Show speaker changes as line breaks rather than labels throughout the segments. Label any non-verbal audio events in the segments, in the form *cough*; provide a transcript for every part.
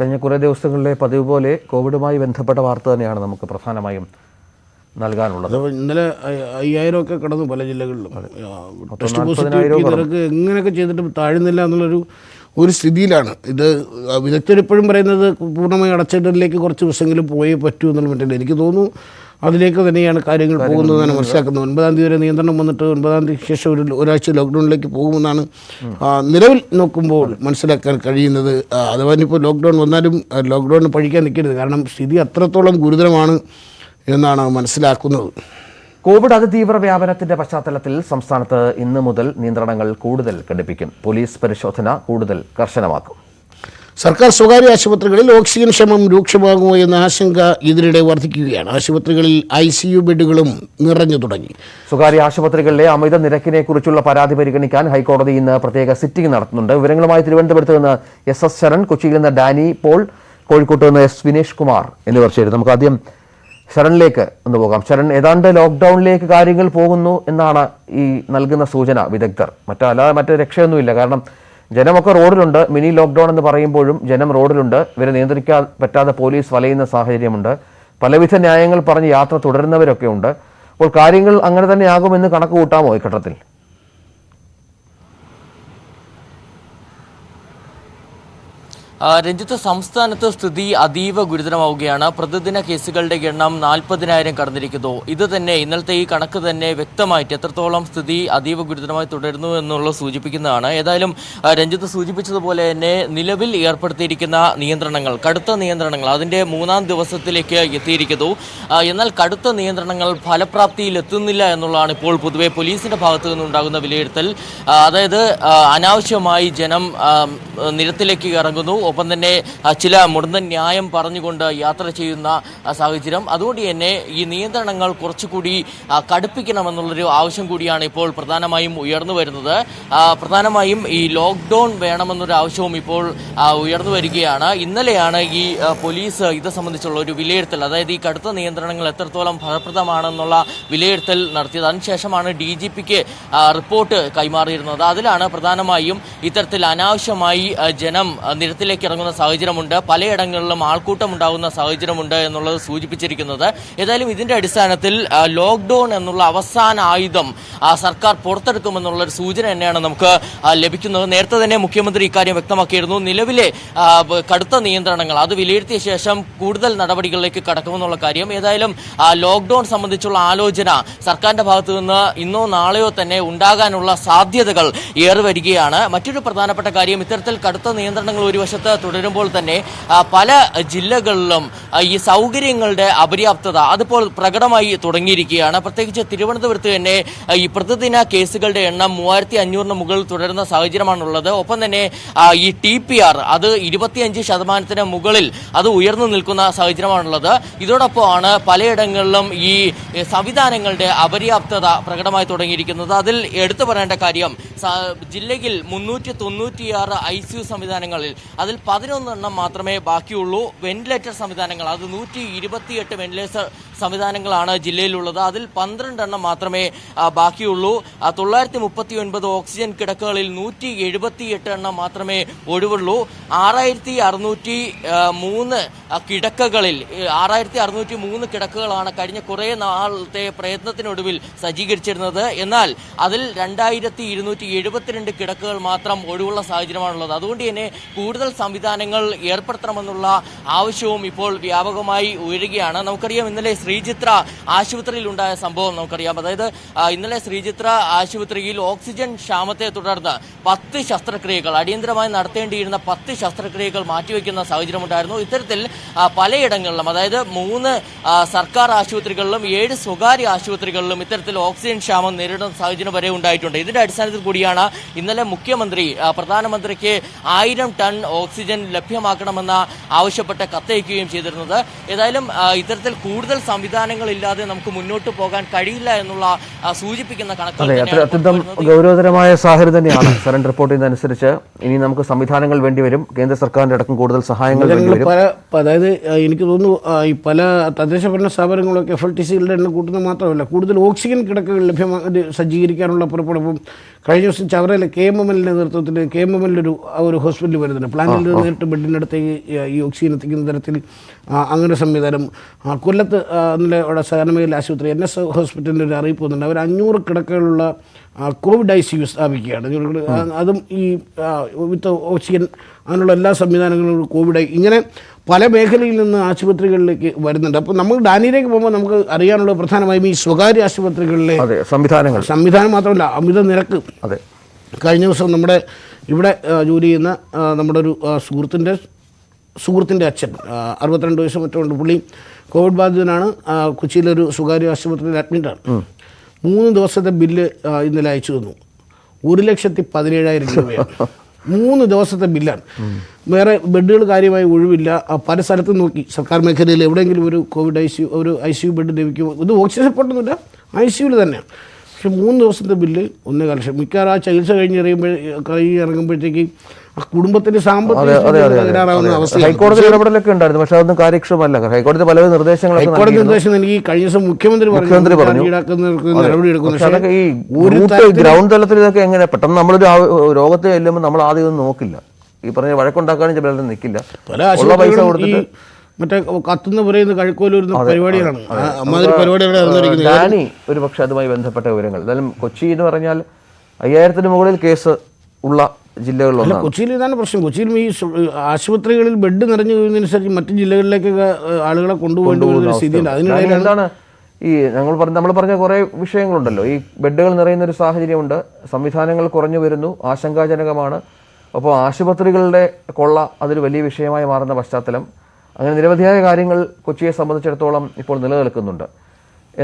കഴിഞ്ഞ കുറേ ദിവസങ്ങളിലെ പതിവ് പോലെ കോവിഡുമായി ബന്ധപ്പെട്ട വാർത്ത തന്നെയാണ് നമുക്ക് പ്രധാനമായും നൽകാനുള്ളത്.
ഇന്നലെ അയ്യ- അയ്യായിരം ഒക്കെ കടന്നു പല ജില്ലകളിലും. ടെസ്റ്റ്
നാൽപ്പതിനായിരം
പോസിറ്റിവിറ്റി നിരക്ക് എങ്ങനെയൊക്കെ ചെയ്തിട്ട് താഴുന്നില്ല എന്നുള്ളൊരു ഒരു സ്ഥിതിയിലാണ്. ഇത് വിദഗ്ധരിപ്പോഴും പറയുന്നത് പൂർണമായി അടച്ചിടലിലേക്ക് കുറച്ച് ദിവസമെങ്കിലും പോയേ പറ്റൂ എന്നുള്ള മറ്റേ എനിക്ക് തോന്നുന്നു അതിലേക്ക് തന്നെയാണ് കാര്യങ്ങൾ പോകുന്നതെന്നാണ് മനസ്സിലാക്കുന്നത്. ഒൻപതാം തീയതി വരെ നിയന്ത്രണം വന്നിട്ട് ഒൻപതാം തീയതി ശേഷം ഒരു ഒരാഴ്ച ലോക്ക്ഡൗണിലേക്ക് പോകുമെന്നാണ് നിലവിൽ നോക്കുമ്പോൾ മനസ്സിലാക്കാൻ കഴിയുന്നത്. അഥവാ ഇനിയിപ്പോൾ ലോക്ക്ഡൗൺ വന്നാലും ലോക്ക്ഡൗണിന് പഴിക്കാൻ നിൽക്കരുത്. കാരണം സ്ഥിതി അത്രത്തോളം ഗുരുതരമാണ് എന്നാണ് മനസ്സിലാക്കുന്നത്.
കോവിഡ് അതിതീവ്ര വ്യാപനത്തിന്റെ പശ്ചാത്തലത്തിൽ സംസ്ഥാനത്ത് ഇന്ന് മുതൽ നിയന്ത്രണങ്ങൾ കൂടുതൽ കടുപ്പിക്കും പോലീസ് പരിശോധന കൂടുതൽ കർശനമാക്കും.
സർക്കാർ സ്വകാര്യ ആശുപത്രികളിൽ ഓക്സിജൻ ക്ഷമം രൂക്ഷമാകുമോ എന്ന ആശങ്ക ഇതിനിടെ വർദ്ധിക്കുകയാണ് ആശുപത്രികളിൽ ഐ സി യു ബെഡുകളും നിറഞ്ഞു തുടങ്ങി.
സ്വകാര്യ ആശുപത്രികളിലെ അമിത നിരക്കിനെ കുറിച്ചുള്ള പരാതി പരിഗണിക്കാൻ ഹൈക്കോടതി ഇന്ന് പ്രത്യേക സിറ്റിംഗ് നടത്തുന്നുണ്ട്. വിവരങ്ങളുമായി തിരുവനന്തപുരത്ത് നിന്ന് എസ് എസ് ശരൺ കൊച്ചിയിൽ നിന്ന് ഡാനി പോൾ കോഴിക്കോട്ട് നിന്ന് എസ് വിനേഷ് കുമാർ എന്നിവർ ചേരും. നമുക്ക് ആദ്യം ശരണിലേക്ക് ഒന്ന് പോകാം. ശരൺ ഏതാണ്ട് ലോക്ക്ഡൌണിലേക്ക് കാര്യങ്ങൾ പോകുന്നു എന്നാണ് ഈ നൽകുന്ന സൂചന വിദഗ്ധർ. മറ്റല്ലാതെ മറ്റേ രക്ഷയൊന്നുമില്ല. കാരണം ജനമൊക്കെ റോഡിലുണ്ട്. മിനി ലോക്ക്ഡൌൺ എന്ന് പറയുമ്പോഴും ജനം റോഡിലുണ്ട്. ഇവരെ നിയന്ത്രിക്കാൻ പറ്റാതെ പോലീസ് വലയുന്ന സാഹചര്യമുണ്ട്. പലവിധ ന്യായങ്ങൾ പറഞ്ഞ് യാത്ര തുടരുന്നവരൊക്കെ ഉണ്ട്. അപ്പോൾ കാര്യങ്ങൾ അങ്ങനെ തന്നെയാകുമെന്ന് കണക്ക് കൂട്ടാമോ ഈ ഘട്ടത്തിൽ?
രഞ്ജിത്ത് സംസ്ഥാനത്ത് സ്ഥിതി അതീവ ഗുരുതരമാവുകയാണ്. പ്രതിദിന കേസുകളുടെ എണ്ണം നാൽപ്പതിനായിരം കടന്നിരിക്കുന്നു. ഇത് തന്നെ ഇന്നലത്തെ ഈ കണക്ക് തന്നെ വ്യക്തമായിട്ട് എത്രത്തോളം സ്ഥിതി അതീവ ഗുരുതരമായി തുടരുന്നു എന്നുള്ള സൂചിപ്പിക്കുന്നതാണ്. ഏതായാലും രഞ്ജിത്ത് സൂചിപ്പിച്ചതുപോലെ തന്നെ നിലവിൽ ഏർപ്പെടുത്തിയിരിക്കുന്ന നിയന്ത്രണങ്ങൾ കടുത്ത നിയന്ത്രണങ്ങൾ അതിന്റെ മൂന്നാം ദിവസത്തിലേക്ക് എത്തിയിരിക്കുന്നു. എന്നാൽ കടുത്ത നിയന്ത്രണങ്ങൾ ഫലപ്രാപ്തിയിൽ എത്തുന്നില്ല എന്നുള്ളതാണ് ഇപ്പോൾ പൊതുവെ പോലീസിന്റെ ഭാഗത്തു നിന്നുണ്ടാകുന്ന വിലയിരുത്തൽ. അതായത് അനാവശ്യമായി ജനം നിരത്തിലേക്ക് ഇറങ്ങുന്നു. ഒപ്പം തന്നെ ചില മുടന്തൻ ന്യായം പറഞ്ഞുകൊണ്ട് യാത്ര ചെയ്യുന്ന സാഹചര്യം. അതുകൊണ്ട് തന്നെ ഈ നിയന്ത്രണങ്ങൾ കുറച്ചുകൂടി കടുപ്പിക്കണമെന്നുള്ളൊരു ആവശ്യം കൂടിയാണ് ഇപ്പോൾ പ്രധാനമായും ഉയർന്നു വരുന്നത്. പ്രധാനമായും ഈ ലോക്ക്ഡൌൺ വേണമെന്നൊരു ആവശ്യവും ഇപ്പോൾ ഉയർന്നു വരികയാണ്. ഇന്നലെയാണ് ഈ പോലീസ് ഇത് സംബന്ധിച്ചുള്ള ഒരു വിലയിരുത്തൽ. അതായത് ഈ കടുത്ത നിയന്ത്രണങ്ങൾ എത്രത്തോളം ഫലപ്രദമാണെന്നുള്ള വിലയിരുത്തൽ നടത്തിയത്. അതിനുശേഷമാണ് ഡി ജി പിക്ക് റിപ്പോർട്ട് കൈമാറിയിരുന്നത്. അതിലാണ് പ്രധാനമായും ഇത്തരത്തിൽ അനാവശ്യമായി ജനം ആ, നിരത്തിലേക്ക് ഇറങ്ങുന്ന സാഹചര്യമുണ്ട്. പലയിടങ്ങളിലും ആൾക്കൂട്ടം ഉണ്ടാകുന്ന സാഹചര്യമുണ്ട് എന്നുള്ളത് സൂചിപ്പിച്ചിരിക്കുന്നത്. ഏതായാലും ഇതിന്റെ അടിസ്ഥാനത്തിൽ ലോക്ക്ഡൌൺ എന്നുള്ള അവസാന ആയുധം സർക്കാർ പുറത്തെടുക്കുമെന്നുള്ള ഒരു സൂചന തന്നെയാണ് നമുക്ക് ലഭിക്കുന്നത്. നേരത്തെ തന്നെ മുഖ്യമന്ത്രി ഇക്കാര്യം വ്യക്തമാക്കിയിരുന്നു. നിലവിലെ കടുത്ത നിയന്ത്രണങ്ങൾ അത് വിലയിരുത്തിയ ശേഷം കൂടുതൽ നടപടികളിലേക്ക് കടക്കുമെന്നുള്ള കാര്യം. ഏതായാലും ലോക്ക്ഡൌൺ സംബന്ധിച്ചുള്ള ആലോചന സർക്കാരിന്റെ ഭാഗത്തു നിന്ന് ഇന്നോ നാളെയോ തന്നെ ഉണ്ടാകാനുള്ള സാധ്യതകൾ ഏറി മറ്റൊരു പ്രധാനപ്പെട്ട കാര്യം ഇത്തരത്തിൽ കടുത്ത നിയന്ത്രണങ്ങൾ ഒരു വശത്ത് തുടരുമ്പോൾ തന്നെ പല ജില്ലകളിലും ഈ സൗകര്യങ്ങളുടെ അപര്യാപ്തത അതിപ്പോൾ പ്രകടമായി തുടങ്ങിയിരിക്കുകയാണ്. പ്രത്യേകിച്ച് തിരുവനന്തപുരത്ത് തന്നെ ഈ പ്രതിദിന കേസുകളുടെ എണ്ണം മൂവായിരത്തി അഞ്ഞൂറിന് മുകളിൽ തുടരുന്ന സാഹചര്യമാണുള്ളത്. ഒപ്പം തന്നെ ഈ ടി പി ആർ അത് ഇരുപത്തിയഞ്ച് ശതമാനത്തിന് മുകളിൽ അത് ഉയർന്നു നിൽക്കുന്ന സാഹചര്യമാണുള്ളത്. ഇതോടൊപ്പമാണ് പലയിടങ്ങളിലും ഈ സംവിധാനങ്ങളുടെ അപര്യാപ്തത പ്രകടമായി തുടങ്ങിയിരിക്കുന്നത്. അതിൽ എടുത്തു പറയേണ്ട കാര്യം ജില്ലയിൽ മുന്നൂറ്റി തൊണ്ണൂറ്റിയാറ് ഐ സി യു സംവിധാനങ്ങളിൽ അതിൽ പതിനൊന്നെണ്ണം മാത്രമേ ബാക്കിയുള്ളൂ. വെന്റിലേറ്റർ സംവിധാനങ്ങൾ അത് നൂറ്റി ഇരുപത്തിയെട്ട് വെന്റിലേറ്റർ സംവിധാനങ്ങളാണ് ജില്ലയിലുള്ളത്. അതിൽ പന്ത്രണ്ടെണ്ണം മാത്രമേ ബാക്കിയുള്ളൂ. തൊള്ളായിരത്തി മുപ്പത്തി ഒൻപത് ഓക്സിജൻ കിടക്കകളിൽ നൂറ്റി എഴുപത്തിയെട്ട് എണ്ണം മാത്രമേ ഒഴിവുള്ളൂ. ആറായിരത്തി അറുന്നൂറ്റി മൂന്ന് കിടക്കകളിൽ ആറായിരത്തി അറുന്നൂറ്റി മൂന്ന് കിടക്കകളാണ് കഴിഞ്ഞ കുറേ നാളത്തെ പ്രയത്നത്തിനൊടുവിൽ സജ്ജീകരിച്ചിരുന്നത്. എന്നാൽ അതിൽ രണ്ടായിരത്തി ഇരുന്നൂറ്റി എഴുപത്തിരണ്ട് കിടക്കകൾ മാത്രം ഒഴിവുള്ള സാഹചര്യമാണുള്ളത്. അതുകൊണ്ട് തന്നെ കൂടുതൽ സംവിധാനങ്ങൾ ഏർപ്പെടുത്തണമെന്നുള്ള ആവശ്യവും ഇപ്പോൾ വ്യാപകമായി ഉയരുകയാണ്. നമുക്കറിയാം ഇന്നലെ ശ്രീചിത്ര ആശുപത്രിയിൽ ഉണ്ടായ സംഭവം നമുക്കറിയാം. അതായത് ഇന്നലെ ശ്രീചിത്ര ആശുപത്രിയിൽ ഓക്സിജൻ ക്ഷാമത്തെ തുടർന്ന് പത്ത് ശസ്ത്രക്രിയകൾ അടിയന്തരമായി നടത്തേണ്ടിയിരുന്ന പത്ത് ശസ്ത്രക്രിയകൾ മാറ്റിവെക്കുന്ന സാഹചര്യമുണ്ടായിരുന്നു. ഇത്തരത്തിൽ പലയിടങ്ങളിലും അതായത് മൂന്ന് സർക്കാർ ആശുപത്രികളിലും ഏഴ് സ്വകാര്യ ആശുപത്രികളിലും ഇത്തരത്തിൽ ഓക്സിജൻ ക്ഷാമം നേരിടുന്ന സാഹചര്യം വരെ ഉണ്ടായിട്ടുണ്ട്. ഇതിന്റെ അടിസ്ഥാനത്തിൽ കൂടിയാണ് ഇന്നലെ മുഖ്യമന്ത്രി പ്രധാനമന്ത്രിക്ക് ആയിരം ടൺ ഓക്സിജൻ ലഭ്യമാക്കണമെന്ന ആവശ്യപ്പെട്ട് കത്തയക്കുകയും ചെയ്തിരുന്നത്. ഏതായാലും ഇത്തരത്തിൽ കൂടുതൽ സംവിധാനങ്ങൾ ഇല്ലാതെ നമുക്ക് മുന്നോട്ട് പോകാൻ കഴിയില്ല എന്നുള്ള സൂചിപ്പിക്കുന്ന കണക്കുകൾ
അതെ അത്ര അത്യന്തം ഗൗരവതരമായ സാഹചര്യം തന്നെയാണ്. സരൺ റിപ്പോർട്ട് ചെയ്യുന്നതനുസരിച്ച് ഇനി നമുക്ക് സംവിധാനങ്ങൾ വേണ്ടിവരും കേന്ദ്ര സർക്കാരിന്റെ അടക്കം കൂടുതൽ സഹായങ്ങൾ വേണ്ടിവരും
പല അതായത് എനിക്ക് തോന്നുന്നു ഈ പല തദ്ദേശ ഭരണ സ്ഥാപനങ്ങളൊക്കെ എഫ് എൽ ടി സികളുടെ എണ്ണം കൂട്ടുന്നത് മാത്രമല്ല കൂടുതൽ ഓക്സിജൻ കിടക്കകൾ ലഭ്യമാ സജ്ജീകരിക്കാനുള്ള പുറപ്പെടുപ്പും കഴിഞ്ഞ ദിവസം ചവറയിലെ കെ എം എം എല്ലിന്റെ നേതൃത്വത്തിൽ കെ എം എം എല്ലൊരു ഒരു ഹോസ്പിറ്റൽ വരുന്നുണ്ട്. പ്ലാന്റിൽ നിന്ന് നേരിട്ട് ബെഡിനടുത്തേക്ക് ഈ ഓക്സിജൻ എത്തിക്കുന്ന തരത്തിൽ അങ്ങനെ സംവിധാനം കൊല്ലത്ത് അവിടെ സഹനമേഖല ആശുപത്രി എൻ എസ് ഹോസ്പിറ്റലിന്റെ ഒരു അറിയിപ്പ് വന്നിട്ടുണ്ട്. അവർ അഞ്ഞൂറ് കിടക്കകളുള്ള കോവിഡ് ഐ സി യു സ്ഥാപിക്കുകയാണ്. അതും ഈ വിത്ത് ഓക്സിജൻ അങ്ങനെയുള്ള എല്ലാ സംവിധാനങ്ങളും കോവിഡ് ഇങ്ങനെ പല മേഖലയിൽ നിന്ന് ആശുപത്രികളിലേക്ക് വരുന്നുണ്ട്. അപ്പോൾ നമ്മൾ ഡാനിയിലേക്ക് പോകുമ്പോൾ നമുക്ക് അറിയാനുള്ള പ്രധാനമായും ഈ സ്വകാര്യ ആശുപത്രികളിലെ
സംവിധാനങ്ങൾ.
സംവിധാനം മാത്രമല്ല അമിത നിരക്ക്.
അതെ.
കഴിഞ്ഞ ദിവസം നമ്മുടെ ഇവിടെ ജോലി ചെയ്യുന്ന നമ്മുടെ ഒരു സുഹൃത്തിന്റെ സുഹൃത്തിന്റെ അച്ഛൻ അറുപത്തിരണ്ട് വയസ്സ് മറ്റോ ഉണ്ട് പുള്ളി കോവിഡ് ബാധിതനാണ്. കൊച്ചിയിലൊരു സ്വകാര്യ ആശുപത്രിയിൽ അഡ്മിറ്റാണ് മൂന്ന് ദിവസത്തെ ബില്ല് ഇന്നലെ അയച്ചു തന്നു. ഒരു ലക്ഷത്തി പതിനേഴായിരം രൂപയാണ്. *laughs* മൂന്ന് ദിവസത്തെ ബില്ലാണ്. വേറെ ബെഡുകൾ കാര്യമായി ഒഴിവില്ല. പല സ്ഥലത്തും നോക്കി. സർക്കാർ മേഖലയിൽ എവിടെയെങ്കിലും ഒരു കോവിഡ് ഐ സി ഒരു ഐ സി യു ബെഡ് ലഭിക്കുമോ? ഇത് ഓക്സിജൻ സപ്പോർട്ടൊന്നുമില്ല ഐ സി യുവിൽ തന്നെയാണ്. പക്ഷെ മൂന്ന് ദിവസത്തെ ബില്ല് ഒന്നേകാൽ കലക്ഷൻ. മിക്കവാറും ആ ചികിത്സ കഴിഞ്ഞ് ഇറങ്ങുമ്പോൾ കഴിഞ്ഞ് ഇറങ്ങുമ്പോഴത്തേക്ക് ആ കുടുംബത്തിന്റെ സാമ്പത്തിക തകരാറാവുന്ന
ഹൈക്കോടതി ഇടപെടലൊക്കെ ഉണ്ടായിരുന്നു പക്ഷെ അതൊന്നും കാര്യക്ഷമല്ല. ഹൈക്കോടതി പല നിർദ്ദേശങ്ങൾ
ഹൈക്കോടതി. നിർദ്ദേശം എനിക്ക് കഴിഞ്ഞ ദിവസം മുഖ്യമന്ത്രി
മുഖ്യമന്ത്രി പറഞ്ഞു.
നടപടി എടുക്കുന്നു.
ഈ ഗ്രൗണ്ട് തലത്തിൽ ഇതൊക്കെ എങ്ങനെ? പെട്ടെന്ന് നമ്മളൊരു രോഗത്തെ ചെല്ലുമ്പോൾ നമ്മൾ ആദ്യം നോക്കില്ല. ഈ പറഞ്ഞ വഴക്കുണ്ടാക്കാനും ചിലരും നിൽക്കില്ല
പല
പൈസ കൊടുത്തിട്ട്
മറ്റേ കത്തുന്ന പറയുന്ന കഴുക്കോലൂരുന്ന പരിപാടികളാണ് ആ, അമ്മാതിരി പരിപാടികളാണ്
ഡാനി ഒരു പക്ഷെ അതുമായി ബന്ധപ്പെട്ട വിവരങ്ങൾ. എന്തായാലും കൊച്ചി എന്ന് പറഞ്ഞാൽ അയ്യായിരത്തിന് മുകളിൽ കേസ് ഉള്ള ജില്ലകളിലൊന്നാണ്
കൊച്ചിയിൽ ഇതാണ് പ്രശ്നം. കൊച്ചിയിൽ ഈ ആശുപത്രികളിൽ ബെഡ് നിറഞ്ഞു വീഴുന്നതനുസരിച്ച് മറ്റു ജില്ലകളിലേക്കൊക്കെ ആളുകളെ കൊണ്ടുപോകേണ്ട സ്ഥിതിയുണ്ട്. അതിനിടയിൽ
എന്താണ് ഈ ഞങ്ങൾ പറഞ്ഞ നമ്മൾ പറഞ്ഞ കുറേ വിഷയങ്ങളുണ്ടല്ലോ. ഈ ബെഡുകൾ നിറയുന്ന ഒരു സാഹചര്യമുണ്ട്. സംവിധാനങ്ങൾ കുറഞ്ഞു വരുന്നു. ആശങ്കാജനകമാണ്. അപ്പോൾ ആശുപത്രികളുടെ കൊള്ള അതൊരു വലിയ വിഷയമായി മാറുന്ന പശ്ചാത്തലം. അങ്ങനെ നിരവധിയായ കാര്യങ്ങൾ കൊച്ചിയെ സംബന്ധിച്ചിടത്തോളം ഇപ്പോൾ നിലനിൽക്കുന്നുണ്ട്.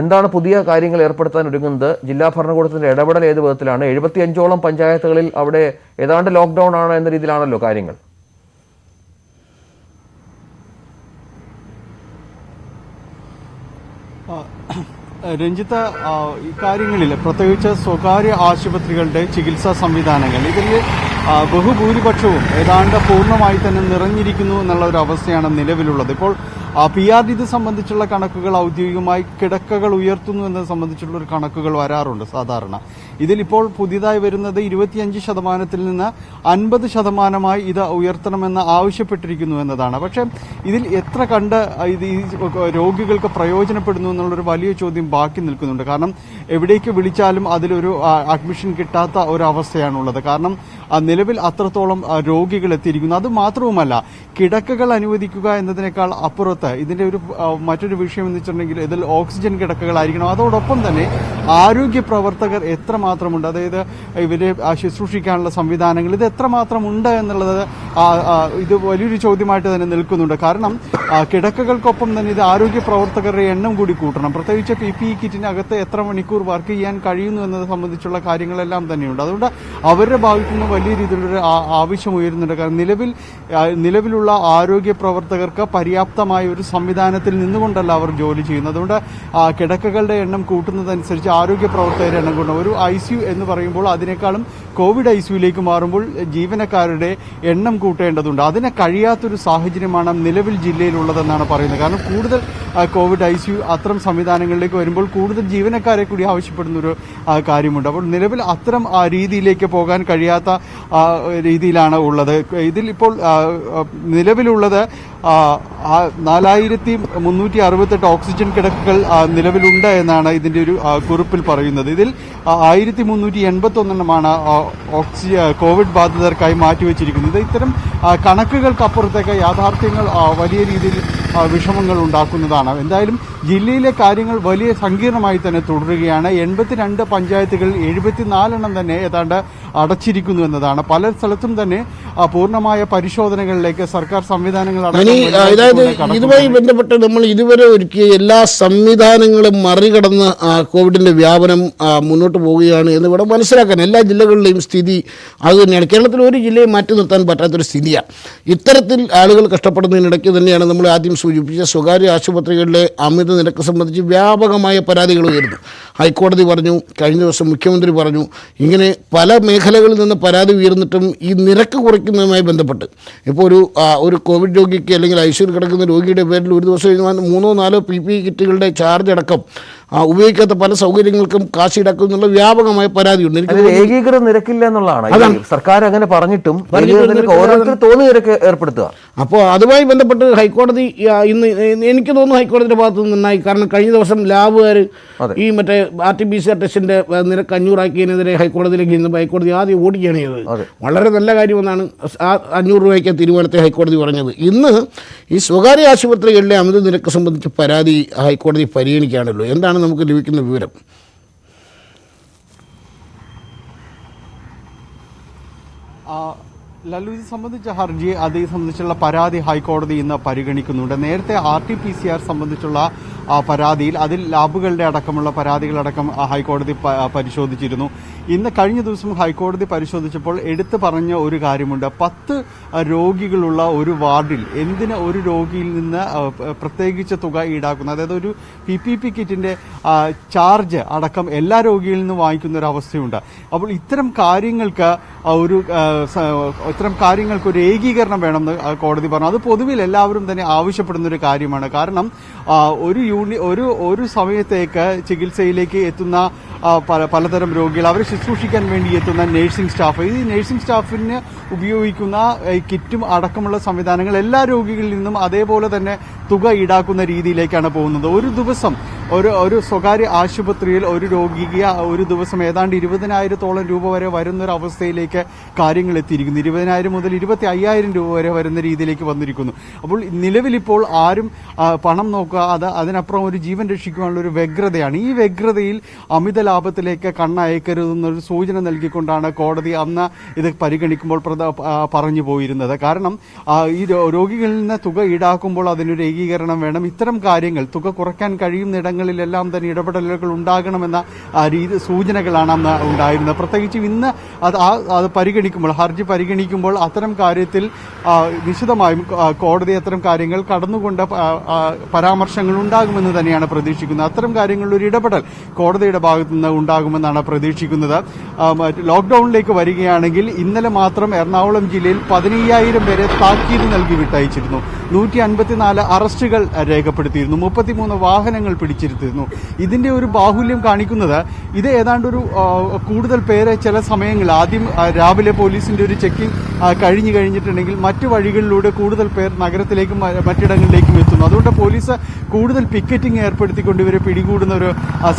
എന്താണ് പുതിയ കാര്യങ്ങൾ ഏർപ്പെടുത്താൻ ഒരുങ്ങുന്നത്? ജില്ലാ ഭരണകൂടത്തിന്റെ ഇടപെടൽ ഏത് വിധത്തിലാണ്? എഴുപത്തി അഞ്ചോളം പഞ്ചായത്തുകളിൽ അവിടെ ഏതാണ്ട് ലോക്ക്ഡൗൺ ആണ് എന്ന രീതിയിലാണല്ലോ കാര്യങ്ങൾ.
രഞ്ജിത്ത് ഇക്കാര്യങ്ങളിൽ പ്രത്യേകിച്ച് സ്വകാര്യ ആശുപത്രികളുടെ ചികിത്സാ സംവിധാനങ്ങൾ. ഇതിൽ ബഹുഭൂരിപക്ഷവും ഏതാണ്ട് പൂർണമായി തന്നെ നിറഞ്ഞിരിക്കുന്നു എന്നുള്ള ഒരു അവസ്ഥയാണ് നിലവിലുള്ളത്. ഇപ്പോൾ പി ആർ ഡി ഇത് സംബന്ധിച്ചുള്ള കണക്കുകൾ ഔദ്യോഗികമായി കിടക്കകൾ ഉയർത്തുന്നു എന്നത് സംബന്ധിച്ചുള്ള ഒരു കണക്കുകൾ വരാറുണ്ട് സാധാരണ. ഇതിലിപ്പോൾ പുതിയതായി വരുന്നത് ഇരുപത്തിയഞ്ച് ശതമാനത്തിൽ നിന്ന് അൻപത് ശതമാനമായി ഇത് ഉയർത്തണമെന്ന് ആവശ്യപ്പെട്ടിരിക്കുന്നു എന്നതാണ്. പക്ഷേ ഇതിൽ എത്ര കണ്ട് ഇത് ഈ രോഗികൾക്ക് പ്രയോജനപ്പെടുന്നു എന്നുള്ളൊരു വലിയ ചോദ്യം ബാക്കി നിൽക്കുന്നുണ്ട്. കാരണം എവിടേക്ക് വിളിച്ചാലും അതിലൊരു അഡ്മിഷൻ കിട്ടാത്ത ഒരു കാരണം നിലവിൽ അത്രത്തോളം രോഗികൾ എത്തിയിരിക്കുന്നു. അത് മാത്രവുമല്ല കിടക്കകൾ അനുവദിക്കുക എന്നതിനേക്കാൾ അപ്പുറത്ത് ഇതിന്റെ ഒരു മറ്റൊരു വിഷയം എന്ന് വെച്ചിട്ടുണ്ടെങ്കിൽ ഇതിൽ ഓക്സിജൻ കിടക്കകളായിരിക്കണം. അതോടൊപ്പം തന്നെ ആരോഗ്യ പ്രവർത്തകർ എത്രമാത്രമുണ്ട്? അതായത് ഇവരെ ശുശ്രൂഷിക്കാനുള്ള സംവിധാനങ്ങൾ ഇത് എത്രമാത്രം ഉണ്ട് എന്നുള്ളത് ഇത് വലിയൊരു ചോദ്യമായിട്ട് തന്നെ നിൽക്കുന്നുണ്ട്. കാരണം കിടക്കകൾക്കൊപ്പം തന്നെ ഇത് ആരോഗ്യ പ്രവർത്തകരുടെ എണ്ണം കൂടി കൂട്ടണം. പ്രത്യേകിച്ച് പി പി കിറ്റിനകത്ത് എത്ര മണിക്കൂർ വർക്ക് ചെയ്യാൻ കഴിയുന്നു എന്നത് സംബന്ധിച്ചുള്ള കാര്യങ്ങളെല്ലാം തന്നെയുണ്ട്. അതുകൊണ്ട് അവരുടെ ഭാഗത്തു നിന്ന് വലിയ രീതിയിലൊരു ആവശ്യം ഉയരുന്നുണ്ട്. കാരണം നിലവിൽ നിലവിലുള്ള ആരോഗ്യ പ്രവർത്തകർക്ക് പര്യാപ്തമായ ഒരു സംവിധാനത്തിൽ നിന്നുകൊണ്ടല്ല അവർ ജോലി ചെയ്യുന്നത്. അതുകൊണ്ട് കിടക്കകളുടെ എണ്ണം കൂട്ടുന്നതനുസരിച്ച് ആരോഗ്യ പ്രവർത്തകരുടെ എണ്ണം കൂട്ടണം ഒരു ഐ സി എന്ന് പറയുമ്പോൾ അതിനേക്കാളും കോവിഡ് ഐ സിയുലേക്ക് മാറുമ്പോൾ ജീവനക്കാരുടെ എണ്ണം കൂട്ടേണ്ടതുണ്ട്. അതിന് കഴിയാത്തൊരു സാഹചര്യമാണ് നിലവിൽ ജില്ലയിലുള്ളതെന്നാണ് പറയുന്നത്. കാരണം കൂടുതൽ കോവിഡ് ഐ സി അത്തരം സംവിധാനങ്ങളിലേക്ക് വരുമ്പോൾ കൂടുതൽ ജീവനക്കാരെ കൂടി ആവശ്യപ്പെടുന്ന ഒരു കാര്യമുണ്ട്. അപ്പോൾ നിലവിൽ അത്തരം രീതിയിലേക്ക് പോകാൻ കഴിയാത്ത രീതിയിലാണ് ഉള്ളത്. ഇതിൽ ഇപ്പോൾ നിലവിലുള്ളത് നാലായിരത്തി മുന്നൂറ്റി അറുപത്തെട്ട് ഓക്സിജൻ കിടക്കുകൾ നിലവിലുണ്ട് എന്നാണ് ഇതിന്റെ ഒരു കുറിപ്പിൽ പറയുന്നത്. ഇതിൽ ആയിരത്തി മുന്നൂറ്റി എൺപത്തി ഒന്നെണ്ണമാണ് ഓക്സിജൻ കോവിഡ് ബാധിതർക്കായി മാറ്റിവെച്ചിരിക്കുന്നത്. ഇത്തരം കണക്കുകൾക്കപ്പുറത്തേക്ക് യാഥാർത്ഥ്യങ്ങൾ വലിയ രീതിയിൽ വിഷമങ്ങൾ ഉണ്ടാക്കുന്നതാണ്. എന്തായാലും ജില്ലയിലെ കാര്യങ്ങൾ വലിയ സങ്കീർണമായി തന്നെ തുടരുകയാണ്. എൺപത്തിരണ്ട് പഞ്ചായത്തുകളിൽ എഴുപത്തിനാലെണ്ണം തന്നെ ഏതാണ്ട് അടച്ചിരിക്കുന്നു എന്നതാണ്. പല സ്ഥലത്തും തന്നെ പൂർണമായ പരിശോധനകളിലേക്ക് സർക്കാർ സംവിധാനങ്ങൾ
അതായത് ഇതുമായി ബന്ധപ്പെട്ട് നമ്മൾ ഇതുവരെ ഒരുക്കിയ എല്ലാ സംവിധാനങ്ങളും മറികടന്ന് കോവിഡിന്റെ വ്യാപനം മുന്നോട്ട് പോവുകയാണ് എന്ന് ഇവിടെ മനസ്സിലാക്കാൻ എല്ലാ ജില്ലകളിലെയും സ്ഥിതി അത് തന്നെയാണ്. കേരളത്തിൽ ഒരു ജില്ലയെ മാറ്റി നിർത്താൻ പറ്റാത്തൊരു സ്ഥിതിയാണ്. ഇത്തരത്തിൽ ആളുകൾ കഷ്ടപ്പെടുന്നതിനിടയ്ക്ക് തന്നെയാണ് നമ്മൾ ആദ്യം സൂചിപ്പിച്ച സ്വകാര്യ ആശുപത്രികളിലെ അമിത നിരക്ക് സംബന്ധിച്ച് വ്യാപകമായ പരാതികൾ ഉയരുന്നു. ഹൈക്കോടതി പറഞ്ഞു കഴിഞ്ഞ ദിവസം മുഖ്യമന്ത്രി പറഞ്ഞു ഇങ്ങനെ പല മേഖലകളിൽ നിന്ന് പരാതി ഉയർന്നിട്ടും ഈ നിരക്ക് കുറയ്ക്കുന്നതുമായി ബന്ധപ്പെട്ട്. ഇപ്പോൾ ഒരു ഒരു കോവിഡ് രോഗിക്ക് അല്ലെങ്കിൽ ഐ സിയിൽ കിടക്കുന്ന രോഗിയുടെ പേരിൽ ഒരു ദിവസം മൂന്നോ നാലോ പി പി കിറ്റുകളുടെ ചാർജ് അടക്കം ഉപയോഗിക്കാത്ത പല സൗകര്യങ്ങൾക്കും കാശ് ഈടാക്കും എന്നുള്ള വ്യാപകമായ പരാതിയുണ്ട്. എനിക്ക്
ഏകീകൃത നിരക്കില്ല എന്നുള്ളതാണ്. സർക്കാർ അങ്ങനെ പറഞ്ഞിട്ടും തോന്നിയ നിരക്ക് ഏർപ്പെടുത്തുക.
അപ്പോൾ അതുമായി ബന്ധപ്പെട്ട് ഹൈക്കോടതി ഇന്ന് എനിക്ക് തോന്നുന്നു ഹൈക്കോടതിയുടെ ഭാഗത്ത് നിന്നായി. കാരണം കഴിഞ്ഞ ദിവസം ലാബുകാർ ഈ മറ്റേ R T P C R ടെസ്റ്റിന്റെ നിരക്ക് അഞ്ഞൂറാക്കിയതിനെതിരെ ഹൈക്കോടതിയിലേക്ക് ചെന്നപ്പോൾ ഹൈക്കോടതി ആദ്യം ഓടിക്കുകയാണ് ചെയ്തത്. വളരെ നല്ല കാര്യമെന്നാണ് ആ അഞ്ഞൂറ് രൂപയ്ക്ക് തീരുമാനത്തെ ഹൈക്കോടതി പറഞ്ഞത്. ഇന്ന് ഈ സ്വകാര്യ ആശുപത്രികളിലെ അമിത നിരക്ക് സംബന്ധിച്ച് പരാതി ഹൈക്കോടതി പരിഗണിക്കുകയാണല്ലോ. എന്താണ് നമുക്ക് ലഭിക്കുന്ന വിവരം.
ആ, ലല്ലു ഇത് സംബന്ധിച്ച ഹർജി അത് സംബന്ധിച്ചുള്ള പരാതി ഹൈക്കോടതി ഇന്ന് പരിഗണിക്കുന്നുണ്ട്. നേരത്തെ R T P C R സംബന്ധിച്ചുള്ള പരാതിയിൽ അതിൽ ലാബുകളുടെ അടക്കമുള്ള പരാതികളടക്കം ഹൈക്കോടതി പരിശോധിച്ചിരുന്നു. ഇന്ന് കഴിഞ്ഞ ദിവസം ഹൈക്കോടതി പരിശോധിച്ചപ്പോൾ എടുത്തു പറഞ്ഞ ഒരു കാര്യമുണ്ട്. പത്ത് രോഗികളുള്ള ഒരു വാർഡിൽ എന്തിന് ഒരു രോഗിയിൽ നിന്ന് പ്രത്യേകിച്ച് തുക ഈടാക്കുന്നു? അതായത് ഒരു പി പി പി കിറ്റിന്റെ ചാർജ് അടക്കം എല്ലാ രോഗികളിൽ നിന്നും വാങ്ങിക്കുന്ന ഒരു അവസ്ഥയുണ്ട് അപ്പോൾ ഇത്തരം കാര്യങ്ങൾക്ക് ഒരു ഇത്തരം കാര്യങ്ങൾക്ക് ഒരു ഏകീകരണം വേണമെന്ന് കോടതി പറഞ്ഞു. അത് പൊതുവിൽ എല്ലാവരും തന്നെ ആവശ്യപ്പെടുന്ന ഒരു കാര്യമാണ്. കാരണം ഒരു യൂണി ഒരു ഒരു സമയത്തേക്ക് ചികിത്സയിലേക്ക് എത്തുന്ന പല പലതരം രോഗികൾ അവരെ ശുശ്രൂഷിക്കാൻ വേണ്ടി എത്തുന്ന നഴ്സിംഗ് സ്റ്റാഫ് ഈ നഴ്സിംഗ് സ്റ്റാഫിന് ഉപയോഗിക്കുന്ന കിറ്റും അടക്കമുള്ള സംവിധാനങ്ങൾ എല്ലാ രോഗികളിൽ നിന്നും അതേപോലെ തന്നെ തുക ഈടാക്കുന്ന രീതിയിലേക്കാണ് പോകുന്നത്. ഒരു ദിവസം ഒരു ഒരു സ്വകാര്യ ആശുപത്രിയിൽ ഒരു രോഗിക്ക് ഒരു ദിവസം ഏതാണ്ട് ഇരുപതിനായിരത്തോളം രൂപ വരെ വരുന്ന ഒരു അവസ്ഥയിലേക്ക് കാര്യങ്ങൾ എത്തിയിരിക്കുന്നു. ഇരുപതിനായിരം മുതൽ ഇരുപത്തി അയ്യായിരം രൂപ വരെ വരുന്ന രീതിയിലേക്ക് വന്നിരിക്കുന്നു. അപ്പോൾ നിലവിലിപ്പോൾ ആരും പണം നോക്കുക അത് അതിനപ്പുറം ഒരു ജീവൻ രക്ഷിക്കുവാനുള്ള ഒരു വ്യഗ്രതയാണ്. ഈ വ്യഗ്രതയിൽ അമിത ലാഭത്തിലേക്ക് കണ്ണയക്കരുതെന്നൊരു സൂചന നൽകിക്കൊണ്ടാണ് കോടതി അന്ന് ഇത് പരിഗണിക്കുമ്പോൾ പറഞ്ഞു പോയിരുന്നത്. കാരണം ഈ രോഗികളിൽ നിന്ന് തുക ഈടാക്കുമ്പോൾ അതിനൊരു ഏകീകരണം വേണം. ഇത്തരം കാര്യങ്ങൾ തുക കുറയ്ക്കാൻ കഴിയുന്നിടങ്ങളിലെല്ലാം തന്നെ ഇടപെടലുകൾ ഉണ്ടാകണമെന്ന രീതി സൂചനകളാണ് അന്ന് ഉണ്ടായിരുന്നത്. പ്രത്യേകിച്ചും ഇന്ന് അത് അത് പരിഗണിക്കുമ്പോൾ ഹർജി പരിഗണിക്കുമ്പോൾ അത്തരം കാര്യത്തിൽ വിശദമായും കോടതി അത്തരം കാര്യങ്ങൾ കടന്നുകൊണ്ട് പരാമർശങ്ങൾ ഉണ്ടാകുമെന്ന് തന്നെയാണ് പ്രതീക്ഷിക്കുന്നത്. അത്തരം കാര്യങ്ങളിൽ ഒരു ഇടപെടൽ കോടതിയുടെ ഭാഗത്തു നിന്ന് ഉണ്ടാകുമെന്നാണ് പ്രതീക്ഷിക്കുന്നത്. ലോക്ഡൌണിലേക്ക് വരികയാണെങ്കിൽ ഇന്നലെ മാത്രം എറണാകുളം ജില്ലയിൽ പതിനയ്യായിരം പേരെ താക്കീത് നൽകി വിട്ടയച്ചിരുന്നു. നൂറ്റി അൻപത്തിനാല് അറസ്റ്റുകൾ രേഖപ്പെടുത്തിയിരുന്നു. മുപ്പത്തിമൂന്ന് വാഹനങ്ങൾ പിടിച്ചിരുത്തിയിരുന്നു. ഇതിന്റെ ഒരു ബാഹുല്യം കാണിക്കുന്നത് ഇത് ഏതാണ്ട് ഒരു കൂടുതൽ പേരെ ചില സമയങ്ങളിൽ ആദ്യം രാവിലെ പോലീസിന്റെ ഒരു ചെക്കിംഗ് കഴിഞ്ഞു കഴിഞ്ഞിട്ടുണ്ടെങ്കിൽ മറ്റു വഴികളിലൂടെ കൂടുതൽ പേർ നഗരത്തിലേക്കും മറ്റിടങ്ങളിലേക്കും എത്തുന്നു. അതുകൊണ്ട് പോലീസ് കൂടുതൽ പിക്കറ്റിംഗ് ഏർപ്പെടുത്തിക്കൊണ്ട് ഇവരെ പിടികൂടുന്ന ഒരു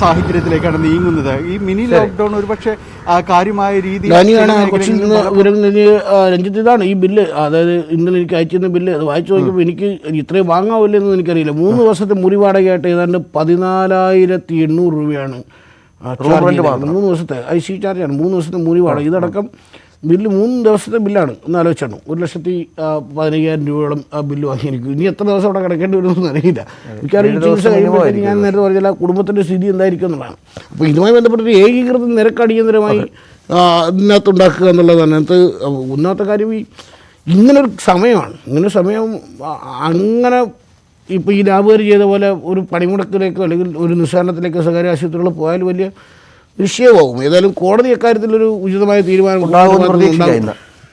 സാഹചര്യത്തിലേക്കാണ് നീങ്ങുന്നത്. ഈ മിനി ലോക്ക്ഡൌൺ ഒരുപക്ഷെ ആ, കാര്യമായ രീതിയിൽ
രഞ്ജിത്താണ് രഞ്ജിത്ത് ഇതാണ് ഈ ബില്ല്. അതായത് ഇന്നലെ എനിക്ക് അയച്ചിരുന്ന ബില്ല്. അത് വായിച്ചു നോക്കിയപ്പോൾ എനിക്ക് ഇത്രയും വാങ്ങാവില്ലെന്ന് എനിക്കറിയില്ല. മൂന്ന് ദിവസത്തെ മുറി വാടകയായിട്ട് ഏതാണ്ട് പതിനാലായിരത്തി എണ്ണൂറ് രൂപയാണ്. മൂന്ന് ദിവസത്തെ ഐ സി ചാർജാണ് മൂന്ന് ദിവസത്തെ മുറി വാടക. ഇതടക്കം ബില്ല് മൂന്ന് ദിവസത്തെ ബില്ലാണ്. ഒന്ന് ആലോചിച്ചാണ്. ഒരു ലക്ഷത്തി പതിനയ്യായിരം രൂപയോളം ആ ബില്ല് വാങ്ങിയിരിക്കും ഇനി എത്ര ദിവസം അവിടെ കിടക്കേണ്ടി വരുമെന്ന് അറിയില്ല. മിക്കവാറും ചികിത്സ കഴിയുമ്പോഴത്തേക്ക് ഞാൻ നേരത്തെ പറഞ്ഞില്ല കുടുംബത്തിന്റെ സ്ഥിതി എന്തായിരിക്കും എന്നുള്ളതാണ്. അപ്പോൾ ഇതുമായി ബന്ധപ്പെട്ട് ഏകീകൃത നിരക്ക് അടിയന്തരമായി ഇതിനകത്ത് ഉണ്ടാക്കുക എന്നുള്ളതാണ് അതിനകത്ത് ഒന്നാമത്തെ കാര്യം ഈ ഇങ്ങനൊരു സമയമാണ്. ഇങ്ങനെ സമയം അങ്ങനെ ഇപ്പോൾ ഈ ലാബുകാർ ചെയ്ത പോലെ ഒരു പണിമുടക്കിലേക്കോ അല്ലെങ്കിൽ ഒരു നിസ്സാരണത്തിലേക്കോ സ്വകാര്യ ആശുപത്രികൾ പോയാൽ വലിയ വിഷയമാവും ഏതായാലും കോടതി അക്കാര്യത്തിൽ ഒരു ഉചിതമായ തീരുമാനം
ഉണ്ടാകുമെന്ന്
ഉണ്ടാകും.
പ്രതീക്ഷിക്കാം